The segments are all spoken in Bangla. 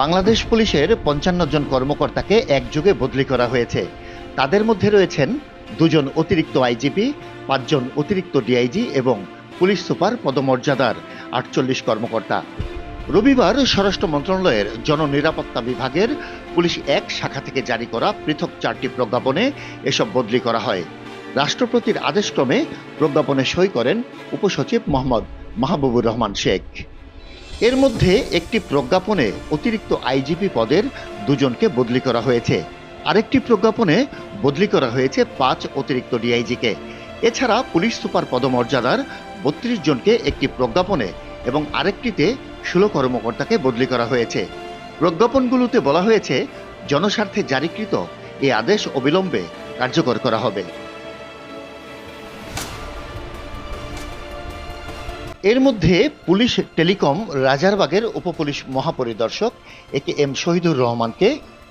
বাংলাদেশ পুলিশের পঞ্চান্ন জন কর্মকর্তাকে একযোগে বদলি করা হয়েছে। তাদের মধ্যে রয়েছেন দুজন অতিরিক্ত আইজিপি, পাঁচজন অতিরিক্ত ডিআইজি এবং পুলিশ সুপার পদমর্যাদার আটচল্লিশ কর্মকর্তা। রবিবার স্বরাষ্ট্র মন্ত্রণালয়ের জননিরাপত্তা বিভাগের পুলিশ এক শাখা থেকে জারি করা পৃথক চারটি প্রজ্ঞাপনে এসব বদলি করা হয়। রাষ্ট্রপতির আদেশক্রমে প্রজ্ঞাপনে সই করেন উপসচিব মোহাম্মদ মাহবুবুর রহমান শেখ। এর মধ্যে একটি প্রজ্ঞাপনে অতিরিক্ত আইজিপি পদের দুজনকে বদলি করা হয়েছে। আরেকটি প্রজ্ঞাপনে বদলি করা হয়েছে পাঁচ অতিরিক্ত ডিআইজিকে। এছাড়া পুলিশ সুপার পদমর্যাদার বত্রিশ জনকে একটি প্রজ্ঞাপনে এবং আরেকটিতে ষোলো কর্মকর্তাকে বদলি করা হয়েছে। প্রজ্ঞাপনগুলোতে বলা হয়েছে, জনস্বার্থে জারিকৃত এই আদেশ অবিলম্বে কার্যকর করা হবে। এর মধ্যে পুলিশ টেলিকম রাজারবাগের উপপুলিশ মহাপরিদর্শক এ কে এম শহীদুর রহমানকে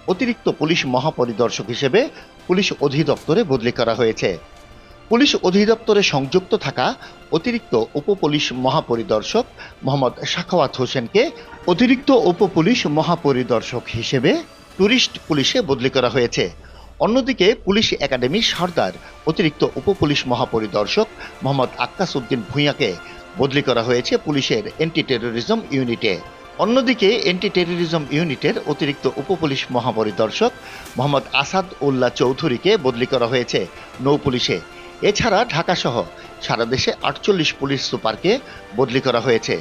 অতিরিক্ত পুলিশ মহাপরিদর্শক হিসেবে পুলিশ অধিদপ্তরে বদলি করা হয়েছে। পুলিশ অধিদপ্তরে সংযুক্ত থাকা অতিরিক্ত উপপুলিশ মহাপরিদর্শক মোহাম্মদ সাখাওয়াত হোসেনকে অতিরিক্ত উপপুলিশ মহাপরিদর্শক হিসেবে ট্যুরিস্ট পুলিশে বদলি করা হয়েছে। অন্যদিকে পুলিশ একাডেমি সর্দার অতিরিক্ত উপপুলিশ মহাপরিদর্শক মোহাম্মদ আক্কাস উদ্দিন ভূঁইয়াকে বদলি করা হয়েছে পুলিশের অ্যান্টি টেরোরিজম ইউনিটে অন্যদিকে অ্যান্টি টেরোরিজম ইউনিটের অতিরিক্ত উপপুলিশ মহাপরিদর্শক মোহাম্মদ আসাদ উল্লাহ চৌধুরীকে বদলি করা হয়েছে নৌ পুলিশে। এছাড়া ঢাকাসহ সারা দেশে আটচল্লিশ পুলিশ সুপারকে বদলি করা হয়েছে।